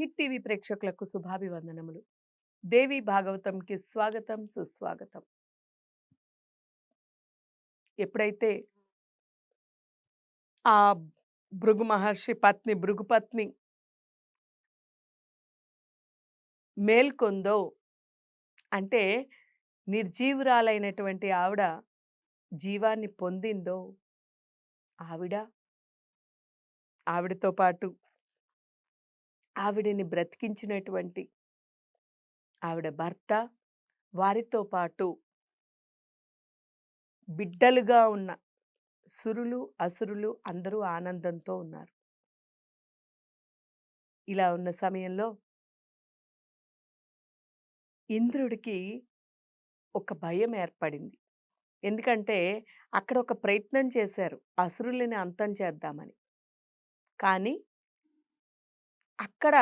Hit TV ప్రేక్షకులకు శుభాభివందనములు. దేవి భాగవతంకి స్వాగతం సుస్వాగతం. ఎప్పుడైతే ఆ భృగు మహర్షి పత్ని భృగుపత్ని మేల్కొందో అంటే నిర్జీవురాలైనటువంటి ఆవిడ జీవాన్ని పొందిందో ఆవిడ? ఆవిడతో పాటు ఆవిడని బ్రతికించినటువంటి ఆవిడ భర్త వారితో పాటు బిడ్డలుగా ఉన్న సురులు అసురులు అందరూ ఆనందంతో ఉన్నారు. ఇలా ఉన్న సమయంలో ఇంద్రుడికి ఒక భయం ఏర్పడింది. ఎందుకంటే అక్కడ ఒక ప్రయత్నం చేశారు. అసురులని అంతం చేద్దామని. కానీ అక్కడ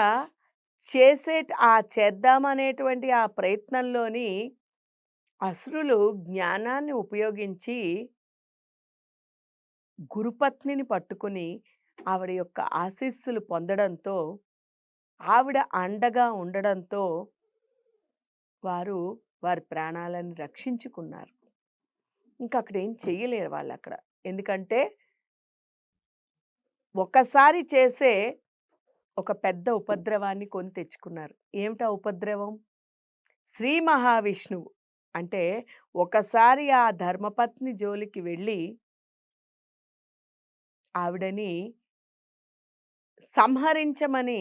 చేసే ఆ చేద్దామనేటువంటి ఆ ప్రయత్నంలోని అసురులు జ్ఞానాన్ని ఉపయోగించి గురుపత్నిని పట్టుకుని ఆవిడ యొక్క ఆశీస్సులు పొందడంతో ఆవిడ అండగా ఉండడంతో వారు వారి ప్రాణాలను రక్షించుకున్నారు. ఇంకా అక్కడ ఏం చెయ్యలేరు వాళ్ళు అక్కడ ఎందుకంటే ఒకసారి చేసే ఒక పెద్ద ఉపద్రవాన్ని కొని తెచ్చుకున్నారు. ఏమిటా ఉపద్రవం? శ్రీ మహావిష్ణువు. అంటే ఒకసారి ఆ ధర్మపత్ని జోలికి వెళ్ళి ఆవిడని సంహరించమని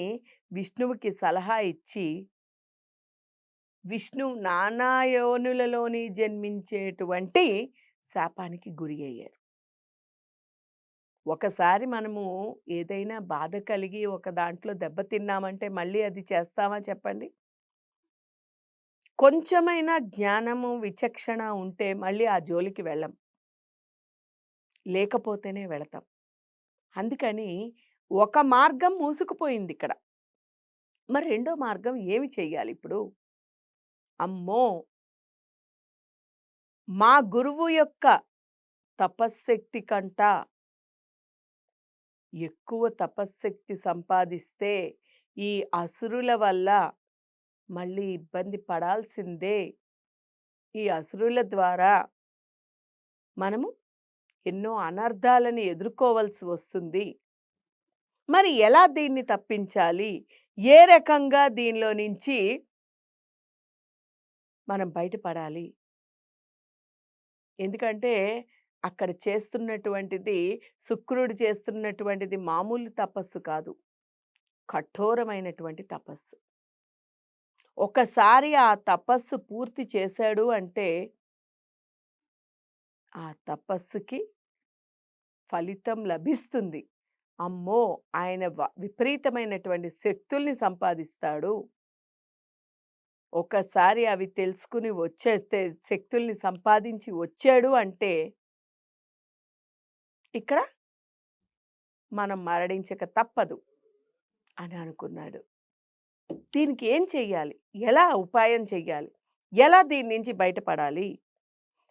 విష్ణువుకి సలహా ఇచ్చి విష్ణు నానాయోనులలోని జన్మించేటువంటి శాపానికి గురి అయ్యారు. ఒకసారి మనము ఏదైనా బాధ కలిగి ఒక దాంట్లో దెబ్బతిన్నామంటే మళ్ళీ అది చేస్తామా చెప్పండి? కొంచెమైనా జ్ఞానము విచక్షణ ఉంటే మళ్ళీ ఆ జోలికి వెళ్ళం. లేకపోతేనే వెళతాం. అందుకని ఒక మార్గం మూసుకుపోయింది ఇక్కడ. మరి రెండో మార్గం ఏమి చేయాలి ఇప్పుడు? అమ్మో! మా గురువు యొక్క తపశ్శక్తి కంట ఎక్కువ తపశ్శక్తి సంపాదిస్తే ఈ అసురుల వల్ల మళ్ళీ ఇబ్బంది పడాల్సిందే. ఈ అసురుల ద్వారా మనము ఎన్నో అనర్థాలని ఎదుర్కోవాల్సి వస్తుంది. మరి ఎలా దీన్ని తప్పించాలి? ఏ రకంగా దీనిలో నుంచి మనం బయటపడాలి? ఎందుకంటే అక్కడ చేస్తున్నటువంటిది శుక్రుడు చేస్తున్నటువంటిది మామూలు తపస్సు కాదు. కఠోరమైనటువంటి తపస్సు. ఒకసారి ఆ తపస్సు పూర్తి చేశాడు అంటే ఆ తపస్సుకి ఫలితం లభిస్తుంది. అమ్మో! ఆయన విపరీతమైనటువంటి శక్తుల్ని సంపాదిస్తాడు. ఒకసారి అవి తెలుసుకుని వచ్చేస్తే శక్తుల్ని సంపాదించి వచ్చాడు అంటే ఇక్కడ మనం మరణించక తప్పదు అని అనుకున్నాడు. దీనికి ఏం చెయ్యాలి? ఎలా ఉపాయం చెయ్యాలి? ఎలా దీని నుంచి బయటపడాలి?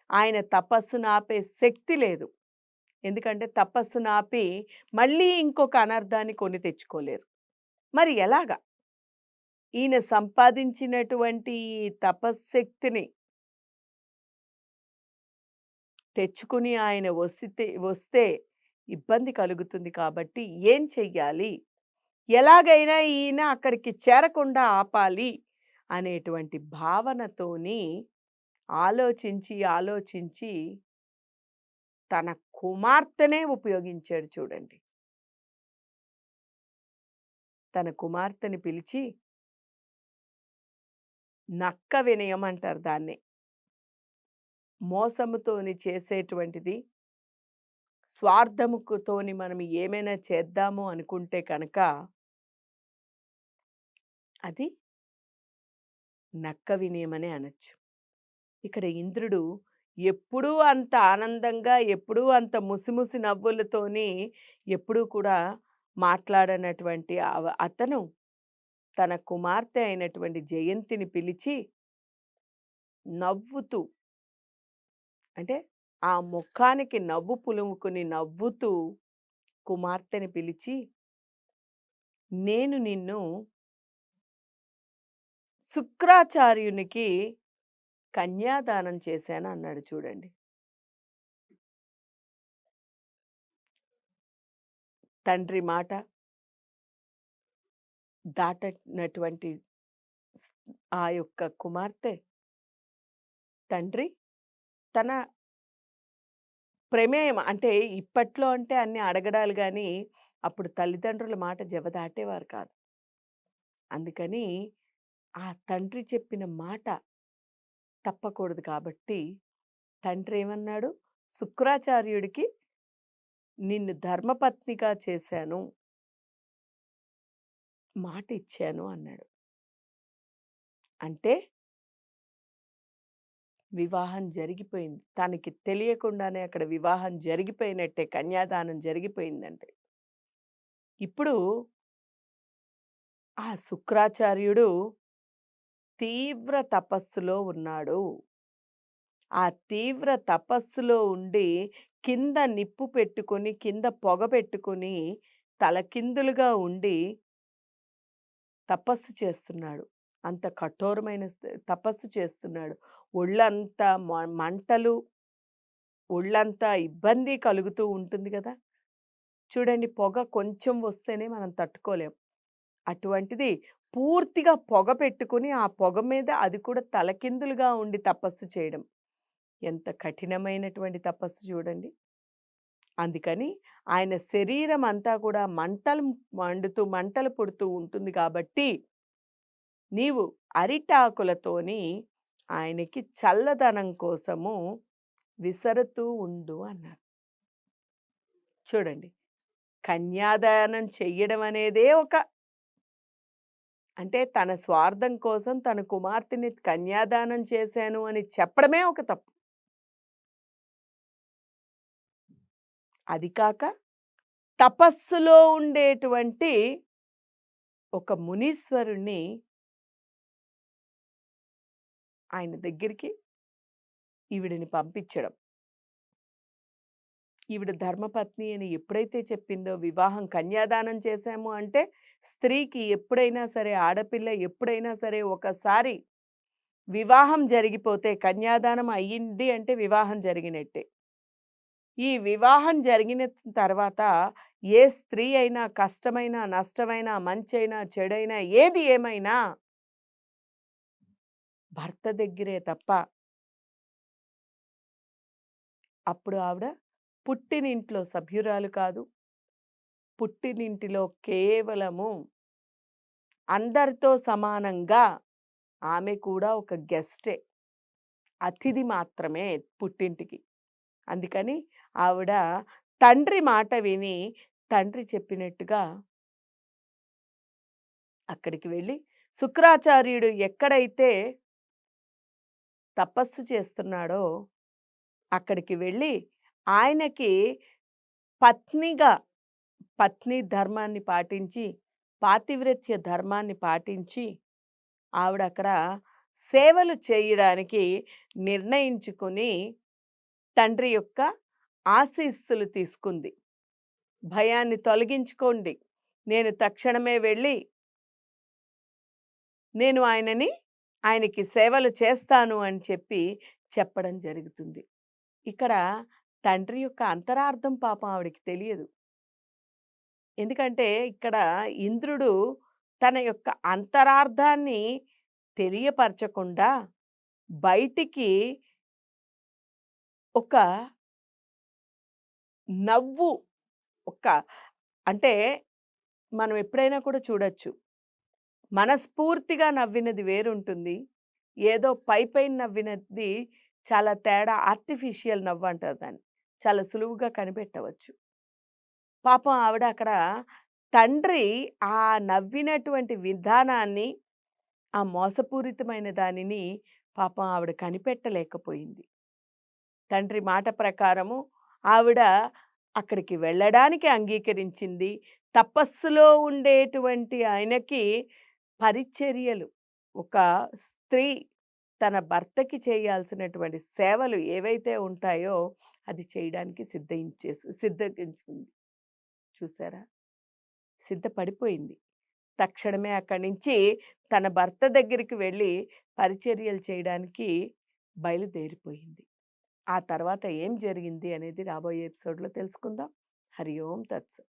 ఆయన తపస్సును ఆపే శక్తి లేదు. ఎందుకంటే తపస్సును ఆపి మళ్ళీ ఇంకొక అనర్థాన్ని కొని తెచ్చుకోలేరు. మరి ఎలాగా? ఈయన సంపాదించినటువంటి ఈ తపశ్శక్తిని తెచ్చుకుని ఆయన వస్తే వస్తే ఇబ్బంది కలుగుతుంది కాబట్టి ఏం చెయ్యాలి? ఎలాగైనా ఈయన అక్కడికి చేరకుండా ఆపాలి అనేటువంటి భావనతోని ఆలోచించి ఆలోచించి తన కుమార్తెనే ఉపయోగించాడు చూడండి. తన కుమార్తెని పిలిచి నక్క వినయం అంటారు దాన్ని. మోసముతోని చేసేటువంటిది. స్వార్థముతోని మనం ఏమైనా చేద్దాము అనుకుంటే కనుక అది నక్క వినయమనే అనొచ్చు. ఇక్కడ ఇంద్రుడు ఎప్పుడూ అంత ఆనందంగా ఎప్పుడూ అంత ముసిముసి నవ్వులతోని ఎప్పుడూ కూడా మాట్లాడనటువంటి అవ- అతను తన కుమార్తె అయినటువంటి జయంతిని పిలిచి నవ్వుతూ అంటే ఆ ముఖానికి నవ్వు పులుముకుని నవ్వుతూ కుమార్తెని పిలిచి నేను నిన్ను శుక్రాచార్యునికి కన్యాదానం చేశాను అన్నాడు చూడండి. తండ్రి మాట దాటనటువంటి ఆ యొక్క కుమార్తె తండ్రి తన ప్రమేయం అంటే ఇప్పట్లో అంటే అన్ని అడగడాలు కానీ అప్పుడు తల్లిదండ్రుల మాట జవదాటేవారు కాదు. అందుకని ఆ తండ్రి చెప్పిన మాట తప్పకూడదు కాబట్టి తండ్రి ఏమన్నాడు? శుక్రాచార్యుడికి నిన్ను ధర్మపత్నిగా చేశాను. మాట ఇచ్చాను అన్నాడు. అంటే వివాహం జరిగిపోయింది. తనకి తెలియకుండానే అక్కడ వివాహం జరిగిపోయినట్టే. కన్యాదానం జరిగిపోయిందంటే. ఇప్పుడు ఆ శుక్రాచార్యుడు తీవ్ర తపస్సులో ఉన్నాడు. ఆ తీవ్ర తపస్సులో ఉండి కింద నిప్పు పెట్టుకొని, కింద పొగ పెట్టుకొని, తలకిందులుగా ఉండి తపస్సు చేస్తున్నాడు. అంత కఠోరమైన తపస్సు చేస్తున్నాడు. ఒళ్ళంతా మ మంటలు ఒళ్ళంతా ఇబ్బంది కలుగుతూ ఉంటుంది కదా చూడండి పొగ కొంచెం వస్తేనే మనం తట్టుకోలేం. అటువంటిది పూర్తిగా పొగ పెట్టుకొని, ఆ పొగ మీద అది కూడా తలకిందులుగా ఉండి తపస్సు చేయడం. ఎంత కఠినమైనటువంటి తపస్సు చూడండి. అందుకని ఆయన శరీరం అంతా కూడా మంటలు మండుతూ, మంటలు పుడుతూ ఉంటుంది కాబట్టి నీవు అరిటాకులతోని ఆయనకి చల్లదనం కోసము విసరుతూ ఉండు అన్నారు. చూడండి. కన్యాదానం చెయ్యడం అనేదే ఒక అంటే తన స్వార్థం కోసం తన కుమార్తెని కన్యాదానం చేశాను అని చెప్పడమే ఒక తప్పు. అది కాక తపస్సులో ఉండేటువంటి ఒక మునీశ్వరుణ్ణి ఆయన దగ్గరికి ఈవిడిని పంపించడం. ఈవిడ ధర్మపత్ని అని ఎప్పుడైతే చెప్పిందో వివాహం కన్యాదానం చేశాము అంటే స్త్రీకి ఎప్పుడైనా సరే ఆడపిల్ల ఎప్పుడైనా సరే ఒకసారి వివాహం జరిగిపోతే కన్యాదానం అయ్యింది అంటే వివాహం జరిగినట్టే. ఈ వివాహం జరిగిన తర్వాత ఏ స్త్రీ అయినా కష్టమైనా, నష్టమైనా, మంచైనా, చెడైనా ఏది ఏమైనా భర్త దగ్గరే తప్ప అప్పుడు ఆవిడ పుట్టినింట్లో సభ్యురాలు కాదు. పుట్టినింటిలో కేవలము అందరితో సమానంగా ఆమె కూడా ఒక గెస్టే. అతిథి మాత్రమే పుట్టింటికి. అందుకని ఆవిడ తండ్రి మాట విని తండ్రి చెప్పినట్టుగా అక్కడికి వెళ్ళి శుక్రాచార్యుడు ఎక్కడైతే తపస్సు చేస్తున్నాడో అక్కడికి వెళ్ళి ఆయనకి పత్నిగా పత్ని ధర్మాన్ని పాటించి, పాతివ్రత్య ధర్మాన్ని పాటించి ఆవిడ అక్కడ సేవలు చేయడానికి నిర్ణయించుకొని తండ్రి యొక్క ఆశీస్సులు తీసుకుంది. భయాన్ని తొలగించుకోండి. నేను తక్షణమే వెళ్ళి నేను ఆయనని ఆయనకి సేవలు చేస్తాను అని చెప్పి చెప్పడం జరుగుతుంది. ఇక్కడ తండ్రి యొక్క అంతరార్థం పాపం ఆవిడకి తెలియదు. ఎందుకంటే ఇక్కడ ఇంద్రుడు తన యొక్క అంతరార్థాన్ని తెలియపరచకుండా బయటికి ఒక నవ్వు ఒక అంటే మనం ఎప్పుడైనా కూడా చూడొచ్చు. మనస్ఫూర్తిగా నవ్వినది వేరుంటుంది. ఏదో పైపైన నవ్వినది చాలా తేడా ఆర్టిఫిషియల్ నవ్వు అంటారు దాన్ని. చాలా సులువుగా కనిపెట్టవచ్చు. పాపం ఆవిడ అక్కడ తండ్రి ఆ నవ్వినటువంటి విధానాన్ని, ఆ మోసపూరితమైన దానిని పాపం ఆవిడ కనిపెట్టలేకపోయింది. తండ్రి మాట ప్రకారము ఆవిడ అక్కడికి వెళ్ళడానికి అంగీకరించింది. తపస్సులో ఉండేటువంటి ఆయనకి పరిచర్యలు ఒక స్త్రీ తన భర్తకి చేయాల్సినటువంటి సేవలు ఏవైతే ఉంటాయో అది చేయడానికి సిద్ధయించేసి సిద్ధగించుకుంది. చూసారా? సిద్ధపడిపోయింది. తక్షణమే అక్కడి నుంచి తన భర్త దగ్గరికి వెళ్ళి పరిచర్యలు చేయడానికి బయలుదేరిపోయింది. ఆ తర్వాత ఏం జరిగింది అనేది రాబోయే ఎపిసోడ్‌లో తెలుసుకుందాం. హరి ఓం తత్సం